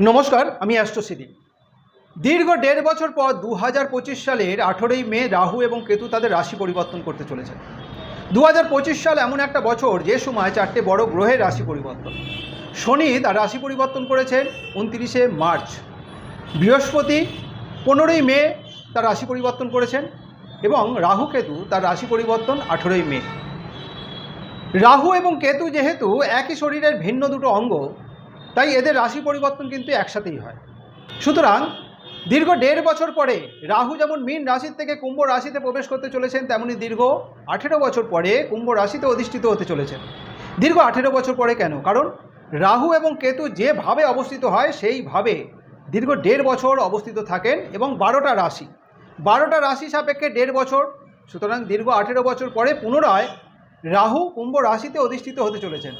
নমস্কার, আমি অ্যাস্ট্রোসিদি দীর্ঘ দেড় বছর পর দু হাজার পঁচিশ সালের আঠেরোই মে রাহু এবং কেতু তাদের রাশি পরিবর্তন করতে চলেছে। দু হাজার পঁচিশ সাল এমন একটা বছর যে সময় চারটে বড় গ্রহের রাশি পরিবর্তন। শনি তার রাশি পরিবর্তন করেছেন উনত্রিশে মার্চ। বৃহস্পতি পনেরোই মে তার রাশি পরিবর্তন করেছেন এবং রাহু কেতু তার রাশি পরিবর্তন আঠেরোই মে। রাহু এবং কেতু যেহেতু একই শরীরের ভিন্ন দুটো অঙ্গ তাই এদের রাশি পরিবর্তন কিন্তু একসাথেই হয়। সুতরাং দীর্ঘ দেড় বছর পরে রাহু যেমন মীন রাশির থেকে কুম্ভ রাশিতে প্রবেশ করতে চলেছেন, তেমনি দীর্ঘ আঠেরো বছর পরে কুম্ভ রাশিতে অধিষ্ঠিত হতে চলেছেন। দীর্ঘ আঠেরো বছর পরে কেন? কারণ রাহু এবং কেতু যেভাবে অবস্থিত হয় সেইভাবে দীর্ঘ দেড় বছর অবস্থিত থাকেন এবং বারোটা রাশি। বারোটা রাশি সাপেক্ষে দেড় বছর, সুতরাং দীর্ঘ আঠেরো বছর পরে পুনরায় রাহু কুম্ভ রাশিতে অধিষ্ঠিত হতে চলেছেন।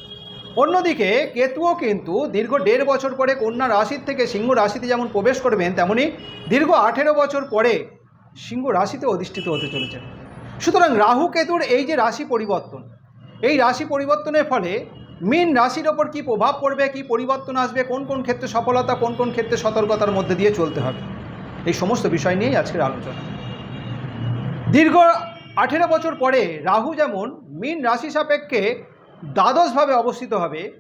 অন্যদিকে কেতুও কিন্তু দীর্ঘ দেড় বছর পরে কন্যা রাশির থেকে সিংহ রাশিতে যেমন প্রবেশ করবেন, তেমনি দীর্ঘ আঠেরো বছর পরে সিংহ রাশিতে অধিষ্ঠিত হতে চলেছেন। সুতরাং রাহু কেতুর এই যে রাশি পরিবর্তন, এই রাশি পরিবর্তনের ফলে মীন রাশির ওপর কী প্রভাব পড়বে, কী পরিবর্তন আসবে, কোন কোন ক্ষেত্রে সফলতা, কোন কোন ক্ষেত্রে সতর্কতার মধ্যে দিয়ে চলতে হবে, এই সমস্ত বিষয় নিয়েই আজকের আলোচনা। দীর্ঘ আঠেরো বছর পরে রাহু যেমন মীন রাশি সাপেক্ষে দ্বাদশভাবে অবস্থিত হবে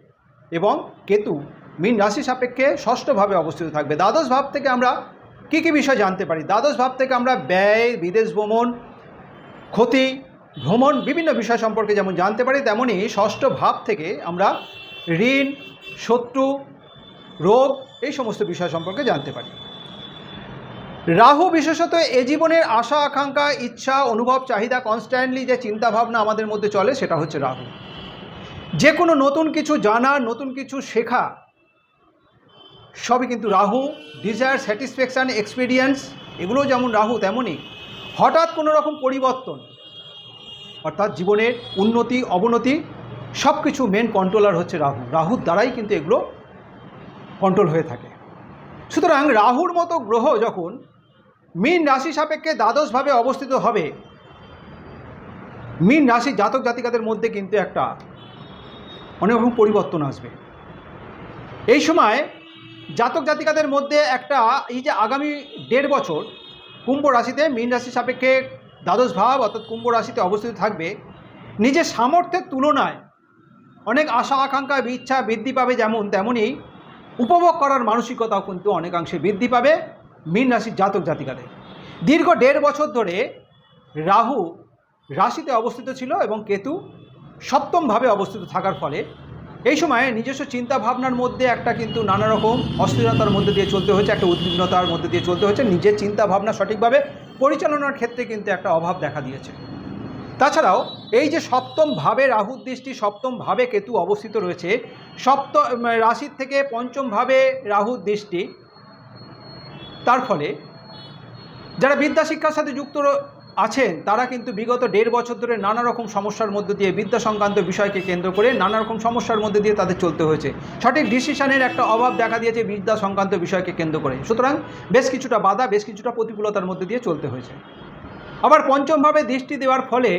এবং কেতু মীন রাশি সাপেক্ষে ষষ্ঠভাবে অবস্থিত থাকবে। দ্বাদশ ভাব থেকে আমরা কী কী বিষয় জানতে পারি? দ্বাদশ ভাব থেকে আমরা ব্যয়, বিদেশ ভ্রমণ, ক্ষতি, ভ্রমণ বিভিন্ন বিষয় সম্পর্কে যেমন জানতে পারি তেমনই ষষ্ঠ ভাব থেকে আমরা ঋণ, শত্রু, রোগ এই সমস্ত বিষয় সম্পর্কে জানতে পারি। রাহু বিশেষত এ জীবনের আশা, আকাঙ্ক্ষা, ইচ্ছা, অনুভব, চাহিদা কনস্ট্যান্টলি যে চিন্তাভাবনা আমাদের মধ্যে চলে সেটা হচ্ছে রাহু। যে কোনো নতুন কিছু জানা, নতুন কিছু শেখা, সবই কিন্তু রাহু ডিজায়ার স্যাটিসফ্যাকশান এক্সপিরিয়েন্স এগুলো যেমন রাহু তেমনই। হঠাৎ কোনো রকম পরিবর্তন, অর্থাৎ জীবনের উন্নতি, অবনতি সব কিছু মেন কন্ট্রোলার হচ্ছে রাহু। রাহুর দ্বারাই কিন্তু এগুলো কন্ট্রোল হয়ে থাকে। সুতরাং রাহুর মতো গ্রহ যখন মীন রাশি সাপেক্ষে দ্বাদশভাবে অবস্থিত হবে, মীন রাশি জাতক জাতিকাদের মধ্যে কিন্তু একটা অনেক রকম পরিবর্তন আসবে। এই সময় জাতক জাতিকাদের মধ্যে একটা এই যে আগামী দেড় বছর কুম্ভ রাশিতে মীন রাশি সাপেক্ষে দ্বাদশ ভাব অর্থাৎ কুম্ভ রাশিতে অবস্থিত থাকবে। নিজের সামর্থ্যের তুলনায় অনেক আশা, আকাঙ্ক্ষা, ইচ্ছা বৃদ্ধি পাবে যেমন তেমনই উপভোগ করার মানসিকতাও কিন্তু অনেকাংশে বৃদ্ধি পাবে মীন রাশির জাতক জাতিকাদের। দীর্ঘ দেড় বছর ধরে রাহু রাশিতে অবস্থিত ছিল এবং কেতু সপ্তমভাবে অবস্থিত থাকার ফলে এই সময়ে নিজস্ব চিন্তা ভাবনার মধ্যে একটা কিন্তু নানা রকম অস্থিরতার মধ্যে দিয়ে চলতে হয়েছে, একটা উদ্বিগ্নতার মধ্যে দিয়ে চলতে হয়েছে, নিজের চিন্তা ভাবনা সঠিকভাবে পরিচালনার ক্ষেত্রে কিন্তু একটা অভাব দেখা দিয়েছে। তাছাড়াও এই যে সপ্তম ভাবে রাহুর দৃষ্টি, সপ্তম ভাবে কেতু অবস্থিত রয়েছে, সপ্ত রাশির থেকে পঞ্চম ভাবে রাহুর দৃষ্টি, তার ফলে যারা বিদ্যা শিক্ষার সাথে যুক্ত আছেন, তারা কিন্তু বিগত দেড় বছর ধরে নানা রকম সমস্যার মধ্যে দিয়ে বিদ্যা সংক্রান্ত বিষয়কে কেন্দ্র করে নানা রকম সমস্যার মধ্যে দিয়ে তাদের চলতে হয়েছে। সঠিক ডিসিশনের একটা অভাব দেখা দিয়েছে বিদ্যা সংক্রান্ত বিষয়কে কেন্দ্র করে। সুতরাং বেশ কিছুটা বাধা, বেশ কিছুটা প্রতিকূলতার মধ্যে দিয়ে চলতে হয়েছে। আবার পঞ্চমভাবে দৃষ্টি দেওয়ার ফলে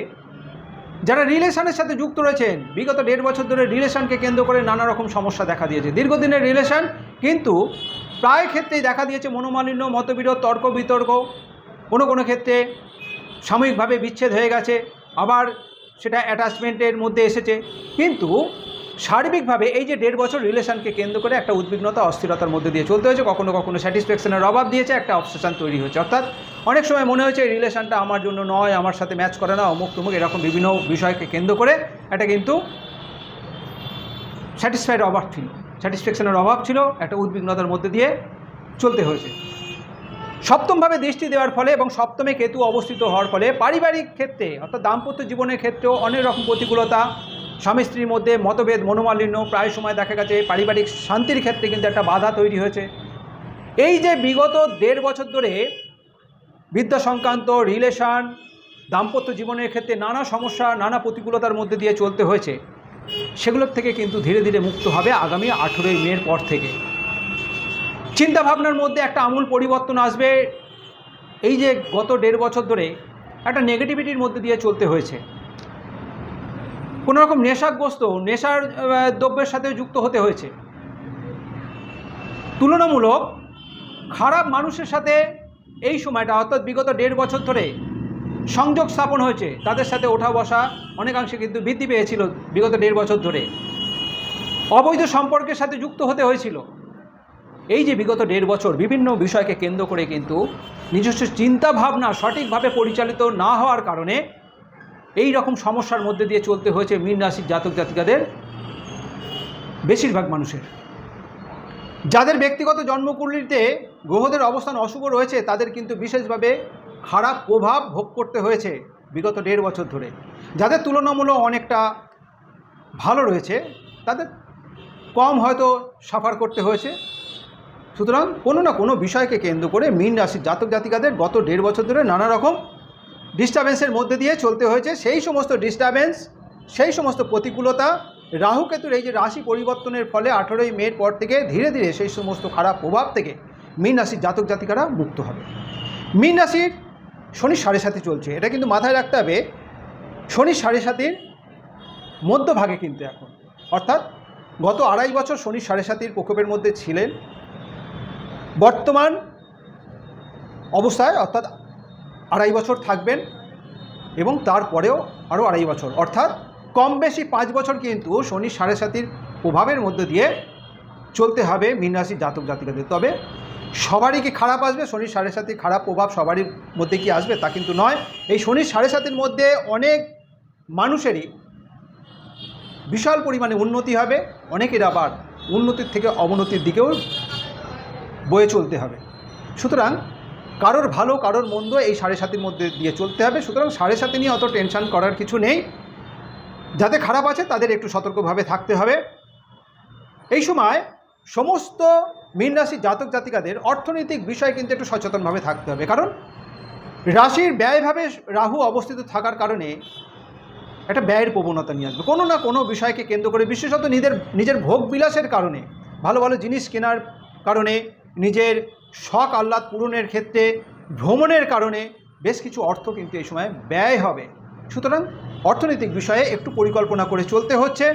যারা রিলেশনের সাথে যুক্ত রয়েছেন, বিগত দেড় বছর ধরে রিলেশনকে কেন্দ্র করে নানা রকম সমস্যা দেখা দিয়েছে। দীর্ঘদিনের রিলেশন কিন্তু প্রায় ক্ষেত্রেই দেখা দিয়েছে মনোমালিন্য, মতবিরোধ, তর্ক বিতর্ক। কোনো কোনো ক্ষেত্রে সাময়িকভাবে বিচ্ছেদ হয়ে গেছে, আবার সেটা অ্যাটাচমেন্টের মধ্যে এসেছে। কিন্তু সার্বিকভাবে এই যে দেড় বছর রিলেশনকে কেন্দ্র করে একটা উদ্বিগ্নতা, অস্থিরতার মধ্যে দিয়ে চলতে হয়েছে, কখনো কখনো স্যাটিসফ্যাকশনের অভাব দিয়েছে, একটা অবসেশন তৈরি হয়েছে। অর্থাৎ অনেক সময় মনে হয়েছে এই রিলেশনটা আমার জন্য নয়, আমার সাথে ম্যাচ করে না, অমুক তুমুক, এরকম বিভিন্ন বিষয়কে কেন্দ্র করে এটা কিন্তু স্যাটিসফাইড অভাব ছিল। স্যাটিসফ্যাকশনের অভাব ছিল, একটা উদ্বিগ্নতার মধ্যে দিয়ে চলতে হয়েছে। সপ্তমভাবে দৃষ্টি দেওয়ার ফলে এবং সপ্তমে কেতু অবস্থিত হওয়ার ফলে পারিবারিক ক্ষেত্রে অর্থাৎ দাম্পত্য জীবনের ক্ষেত্রেও অনেক রকম প্রতিকূলতা, স্বামী স্ত্রীর মধ্যে মতভেদ, মনোমালিন্য, প্রায় সময় দেখা গেছে পারিবারিক শান্তির ক্ষেত্রে কিন্তু একটা বাধা তৈরি হয়েছে। এই যে বিগত দেড় বছর ধরে বিদ্যা সংক্রান্ত রিলেশন, দাম্পত্য জীবনের ক্ষেত্রে নানা সমস্যা, নানা প্রতিকূলতার মধ্যে দিয়ে চলতে হয়েছে, সেগুলোর থেকে কিন্তু ধীরে ধীরে মুক্ত হবে আগামী আঠেরোই মের পর থেকে। চিন্তা ভাবনার মধ্যে একটা আমূল পরিবর্তন আসবে। এই যে গত দেড় বছর ধরে একটা নেগেটিভিটির মধ্যে দিয়ে চলতে হয়েছে। কোনো রকম নেশাগ্রস্ত, নেশার দ্রব্যের সাথে যুক্ত হতে হয়েছে। তুলনামূলক খারাপ মানুষের সাথে এই সময়টা, অর্থাৎ বিগত দেড় বছর ধরে সংযোগ স্থাপন হয়েছে। তাদের সাথে ওঠা বসা অনেকাংশে কিন্তু বৃদ্ধি পেয়েছিল বিগত দেড় বছর ধরে। অবৈধ সম্পর্কের সাথে যুক্ত হতে হয়েছিল। এই যে বিগত দেড় বছর বিভিন্ন বিষয়কে কেন্দ্র করে কিন্তু নিজস্ব চিন্তা ভাবনা সঠিকভাবে পরিচালিত না হওয়ার কারণে এই রকম সমস্যার মধ্যে দিয়ে চলতে হয়েছে মীন রাশির জাতক জাতিকাদের, বেশিরভাগ মানুষের। যাদের ব্যক্তিগত জন্মকুণ্ডলিতে গ্রহদের অবস্থান অশুভ রয়েছে, তাদের কিন্তু বিশেষভাবে খারাপ প্রভাব ভোগ করতে হয়েছে বিগত দেড় বছর ধরে। যাদের তুলনামূলক অনেকটা ভালো রয়েছে, তাদের কম হয়তো সাফার করতে হয়েছে। সুতরাং কোনো না কোনো বিষয়কে কেন্দ্র করে মীন রাশির জাতক জাতিকাদের গত দেড় বছর ধরে নানা রকম ডিস্টারবেন্সের মধ্যে দিয়ে চলতে হয়েছে। সেই সমস্ত ডিস্টারবেন্স সেই সমস্ত প্রতিকূলতা রাহু কেতুর এই যে রাশি পরিবর্তনের ফলে আঠেরোই মের পর থেকে ধীরে ধীরে সেই সমস্ত খারাপ প্রভাব থেকে মীন রাশির জাতক জাতিকারা মুক্ত হবে। মীন রাশির শনি সাড়ে সাথে চলছে। এটা কিন্তু মাথায় রাখতে হবে, শনি সাড়ে সাতির মধ্যভাগে কিন্তু এখন। অর্থাৎ গত আড়াই বছর শনি সাড়ে সাতির প্রকোপের মধ্যে ছিলেন। বর্তমান অবস্থায় অর্থাৎ আড়াই বছর থাকবেন এবং তারপরেও আরও আড়াই বছর। অর্থাৎ কম বেশি পাঁচ বছর কিন্তু শনি সাড়ে সাতির প্রভাবের মধ্যে দিয়ে চলতে হবে মীন রাশির জাতক জাতিকাদের। তবে সবারই কি খারাপ আসবে? শনি সাড়ে সাতির খারাপ প্রভাব সবারই মধ্যে কি আসবে তা কিন্তু নয়। এই শনি সাড়ে সাতির মধ্যে অনেক মানুষেরই বিশাল পরিমাণে উন্নতি হবে। অনেকের আবার উন্নতির থেকে অবনতির দিকেও বয়ে চলতে হবে। সুতরাং কারোর ভালো, কারোর মন্দ এই সাড়ে সাতির মধ্যে দিয়ে চলতে হবে। সুতরাং সাড়ে সাতি নিয়ে অত টেনশন করার কিছু নেই। যাতে খারাপ আছে, তাদের একটু সতর্কভাবে থাকতে হবে। এই সময় সমস্ত মীন রাশির জাতক জাতিকাদের অর্থনৈতিক বিষয়ে কিন্তু একটু সচেতনভাবে থাকতে হবে। কারণ রাশির ব্যয়ভাবে রাহু অবস্থিত থাকার কারণে একটা ব্যয়ের প্রবণতা নিয়ে আসবে। কোনো না কোনো বিষয়কে কেন্দ্র করে বিশেষত নিজের নিজের ভোগ বিলাসের কারণে, ভালো ভালো জিনিস কেনার কারণে নিজের শখ আহ্লাদ পূরণের ক্ষেত্রে ভ্রমণের কারণে বেশ কিছু অর্থ কিন্তু এই সময় ব্যয় হবে। সুতরাং অর্থনৈতিক বিষয়ে একটু পরিকল্পনা করে চলতে হচ্ছে।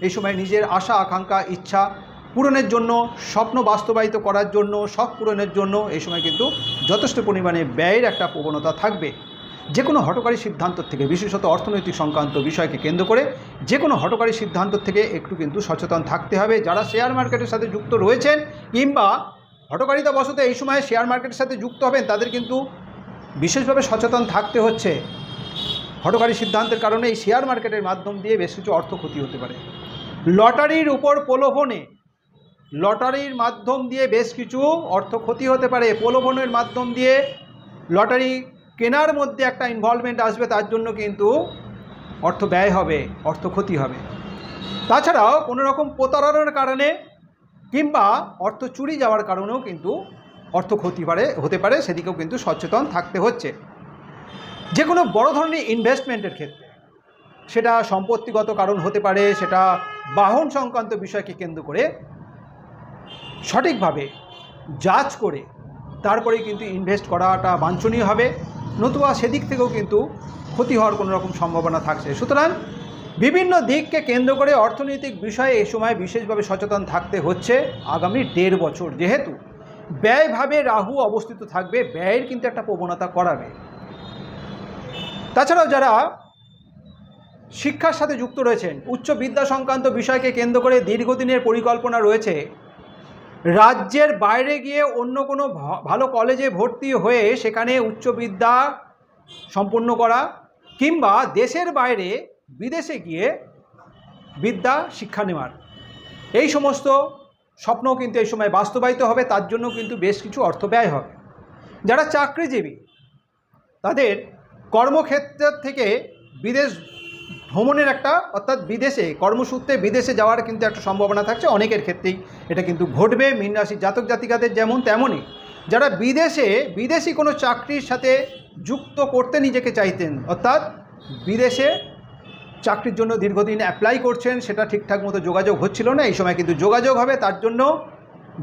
এই সময় নিজের আশা, আকাঙ্ক্ষা, ইচ্ছা পূরণের জন্য, স্বপ্ন বাস্তবায়িত করার জন্য, শখ পূরণের জন্য এই সময় কিন্তু যথেষ্ট পরিমাণে ব্যয়ের একটা প্রবণতা থাকবে। যে কোনো হটকারী সিদ্ধান্ত থেকে, বিশেষত অর্থনৈতিক সংক্রান্ত বিষয়কে কেন্দ্র করে যে কোনো হটকারী সিদ্ধান্ত থেকে একটু কিন্তু সচেতন থাকতে হবে। যারা শেয়ার মার্কেটের সাথে যুক্ত রয়েছেন কিংবা হটকারিতা বশত এই সময় শেয়ার মার্কেটের সাথে যুক্ত হবেন, তাদের কিন্তু বিশেষভাবে সচেতন থাকতে হচ্ছে। হটকারী সিদ্ধান্তের কারণে এই শেয়ার মার্কেটের মাধ্যম দিয়ে বেশ কিছু অর্থ ক্ষতি হতে পারে। লটারির উপর প্রলোভনে, লটারির মাধ্যম দিয়ে বেশ কিছু অর্থ ক্ষতি হতে পারে। প্রলোভনের মাধ্যম দিয়ে লটারি কেনার মধ্যে একটা ইনভলভমেন্ট আসবে, তার জন্য কিন্তু অর্থ ব্যয় হবে, অর্থ ক্ষতি হবে। তাছাড়াও কোনো রকম প্রতারণার কারণে কিংবা অর্থ চুরি যাওয়ার কারণেও কিন্তু অর্থ ক্ষতি পারে, হতে পারে, সেদিকেও কিন্তু সচেতন থাকতে হচ্ছে। যে কোনো বড় ধরনের ইনভেস্টমেন্টের ক্ষেত্রে সেটা সম্পত্তিগত কারণ হতে পারে, সেটা বাহন সংক্রান্ত বিষয়কে কেন্দ্র করে সঠিকভাবে যাচ করে তারপরে কিন্তু ইনভেস্ট করাটা বাঞ্ছনীয় হবে, নতুবা সেদিক থেকেও কিন্তু ক্ষতি হওয়ার কোনো রকম সম্ভাবনা থাকছে। সুতরাং বিভিন্ন দিককে কেন্দ্র করে অর্থনৈতিক বিষয়ে এই সময় বিশেষভাবে সচেতন থাকতে হচ্ছে আগামী দেড় বছর। যেহেতু ব্যয়ভাবে রাহু অবস্থিত থাকবে, ব্যয়ের কিন্তু একটা প্রবণতা করাবে। তাছাড়াও যারা শিক্ষার সাথে যুক্ত রয়েছেন, উচ্চ বিদ্যা সংক্রান্ত বিষয়কে কেন্দ্র করে দীর্ঘদিনের পরিকল্পনা রয়েছে, রাজ্যের বাইরে গিয়ে অন্য কোনো ভালো কলেজে ভর্তি হয়ে সেখানে উচ্চ বিদ্যা সম্পূর্ণ করা কিংবা দেশের বাইরে বিদেশে গিয়ে বিদ্যা, শিক্ষা নেওয়ার। এই সমস্ত স্বপ্ন কিন্তু এই সময় বাস্তবায়িত হবে, তার জন্য কিন্তু বেশ কিছু অর্থ ব্যয় হবে। যারা চাকরিজীবী, তাদের কর্মক্ষেত্র থেকে বিদেশ ভ্রমণের একটা, অর্থাৎ বিদেশে, কর্মসূত্রে বিদেশে যাওয়ার কিন্তু একটা সম্ভাবনা থাকছে। অনেকের ক্ষেত্রেই এটা কিন্তু ঘটবে। মীন রাশির জাতক জাতিকাদের যেমন তেমনই। যারা বিদেশে, বিদেশি কোনো চাকরির সাথে যুক্ত করতে নিজেকে চাইতেন, অর্থাৎ বিদেশে চাকরির জন্য দীর্ঘদিন অ্যাপ্লাই করছেন, সেটা ঠিকঠাক মতো যোগাযোগ হচ্ছিল না, এই সময় কিন্তু যোগাযোগ হবে, তার জন্য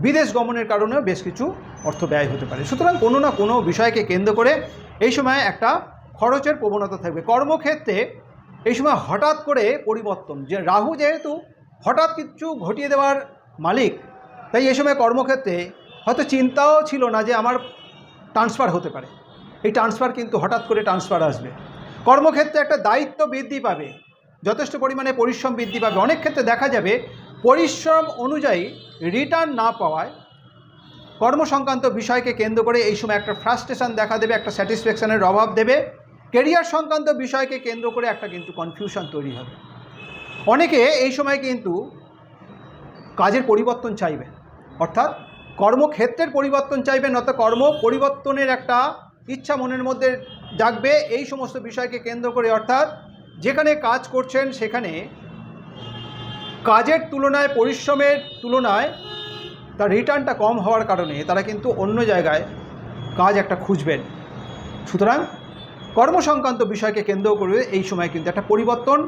বিদেশ গমনের কারণেও বেশ কিছু অর্থ ব্যয় হতে পারে। সুতরাং কোনো না কোনো বিষয়কে কেন্দ্র করে এই সময় একটা খরচের প্রবণতা থাকবে। কর্মক্ষেত্রে এই সময় হঠাৎ করে পরিবর্তন, যে রাহু যেহেতু হঠাৎ কিছু ঘটিয়ে দেওয়ার মালিক, তাই এই সময় কর্মক্ষেত্রে হয়তো চিন্তাও ছিল না যে আমার ট্রান্সফার হতে পারে। এই ট্রান্সফার কিন্তু হঠাৎ করে ট্রান্সফার আসবে। কর্মক্ষেত্রে একটা দায়িত্ব বৃদ্ধি পাবে। যথেষ্ট পরিমাণে পরিশ্রম বৃদ্ধি পাবে। অনেক ক্ষেত্রে দেখা যাবে পরিশ্রম অনুযায়ী রিটার্ন না পাওয়ায় কর্মসংক্রান্ত বিষয়কে কেন্দ্র করে এই সময় একটা ফ্রাস্ট্রেশন দেখা দেবে, একটা স্যাটিসফ্যাকশনের অভাব দেবে। কেরিয়ার সংক্রান্ত বিষয়কে কেন্দ্র করে একটা কিন্তু কনফিউশন তৈরি হবে। অনেকে এই সময় কিন্তু কাজের পরিবর্তন চাইবে, অর্থাৎ কর্মক্ষেত্রের পরিবর্তন চাইবেন অর্থাৎ কর্ম পরিবর্তনের একটা ইচ্ছা মনের মধ্যে জাগবে। এই সমস্ত বিষয়কে কেন্দ্র করে, অর্থাৎ যেখানে কাজ করছেন সেখানে কাজের তুলনায়, পরিশ্রমের তুলনায় তার রিটার্নটা কম হওয়ার কারণে তারা কিন্তু অন্য জায়গায় কাজ একটা খুঁজবেন। সুতরাং কর্মসংক্রান্ত বিষয়কে কেন্দ্র করে এই সময় কিন্তু একটা পরিবর্তন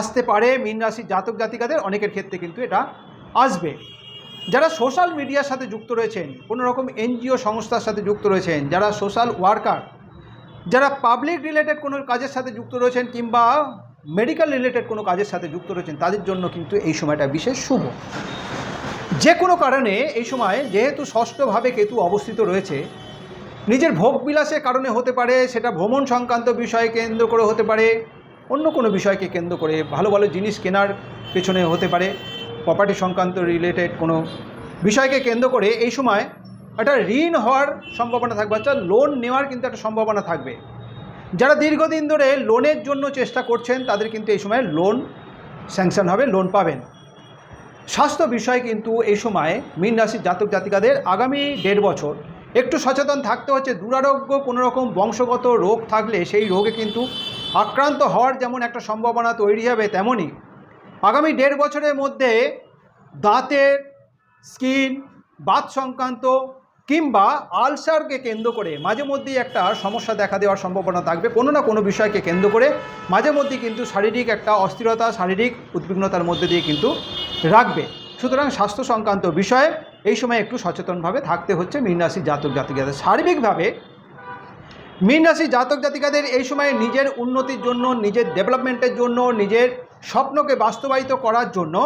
আসতে পারে মীন রাশির জাতক জাতিকাদের, অনেকের ক্ষেত্রে কিন্তু এটা আসবে। যারা সোশ্যাল মিডিয়ার সাথে যুক্ত রয়েছেন কোনো রকম এনজিও সংস্থার সাথে যুক্ত রয়েছেন, যারা সোশ্যাল ওয়ার্কার যারা পাবলিক রিলেটেড কোনো কাজের সাথে যুক্ত রয়েছেন কিংবা মেডিকেল রিলেটেড কোনো কাজের সাথে যুক্ত রয়েছেন, তাদের জন্য কিন্তু এই সময়টা বিশেষ শুভ। যে কোনো কারণে এই সময় যেহেতু ষষ্ঠভাবে কেতু অবস্থিত রয়েছে, নিজের ভোগ বিলাসের কারণে হতে পারে, সেটা ভ্রমণ সংক্রান্ত বিষয় কেন্দ্র করে হতে পারে, অন্য কোনো বিষয়কে কেন্দ্র করে ভালো ভালো জিনিস কেনার পেছনে হতে পারে প্রপার্টি সংক্রান্ত রিলেটেড কোনো বিষয়কে কেন্দ্র করে এই সময় একটা ঋণ হওয়ার সম্ভাবনা থাকবে, অর্থাৎ লোন নেওয়ার কিন্তু একটা সম্ভাবনা থাকবে। যারা দীর্ঘদিন ধরে লোনের জন্য চেষ্টা করছেন, তাদের কিন্তু এই সময় লোন স্যাংশন হবে লোন পাবেন। স্বাস্থ্য বিষয় কিন্তু এই সময় মীন রাশির জাতক জাতিকাদের আগামী দেড় বছর একটু সচেতন থাকতে হচ্ছে। দুরারোগ্য কোনো রকম বংশগত রোগ থাকলে সেই রোগে কিন্তু আক্রান্ত হওয়ার যেমন একটা সম্ভাবনা তৈরি হবে, তেমনই আগামী দেড় বছরের মধ্যে দাঁতের, স্কিন, বাত সংক্রান্ত কিংবা আলসারকে কেন্দ্র করে মাঝে মধ্যেই একটা সমস্যা দেখা দেওয়ার সম্ভাবনা থাকবে, কোনো না কোনো বিষয়কে কেন্দ্র করে মাঝে মধ্যেই কিন্তু শারীরিক একটা অস্থিরতা, শারীরিক উদ্বিগ্নতার মধ্যে দিয়ে কিন্তু রাখবে। সুতরাং স্বাস্থ্য সংক্রান্ত বিষয়ে এই সময় একটু সচেতনভাবে থাকতে হচ্ছে মীন রাশির জাতক জাতিকাদের। সার্বিকভাবে মীন রাশির জাতক জাতিকাদের এই সময়ে নিজের উন্নতির জন্য, নিজের ডেভেলপমেন্টের জন্য, নিজের স্বপ্নকে বাস্তবায়িত করার জন্য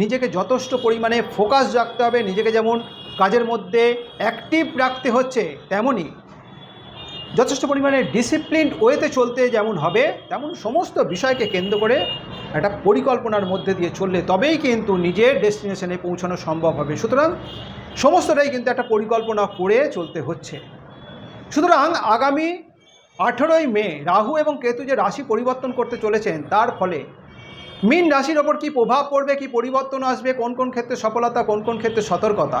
নিজেকে যথেষ্ট পরিমাণে ফোকাস রাখতে হবে, নিজেকে যেমন কাজের মধ্যে অ্যাক্টিভ রাখতে হচ্ছে, তেমনই। যথেষ্ট পরিমাণে ডিসিপ্লিন ওয়েতে চলতে যেমন হবে, তেমন সমস্ত বিষয়কে কেন্দ্র করে একটা পরিকল্পনার মধ্যে দিয়ে চললে তবেই কিন্তু নিজের ডেস্টিনেশনে পৌঁছানো সম্ভব হবে। সুতরাং সমস্তটাই কিন্তু একটা পরিকল্পনা করে চলতে হচ্ছে। সুতরাং আগামী আঠেরোই মে রাহু এবং কেতু যে রাশি পরিবর্তন করতে চলেছেন, তার ফলে মীন রাশির ওপর কী প্রভাব পড়বে, কী পরিবর্তন আসবে, কোন কোন ক্ষেত্রে সফলতা, কোন কোন ক্ষেত্রে সতর্কতা?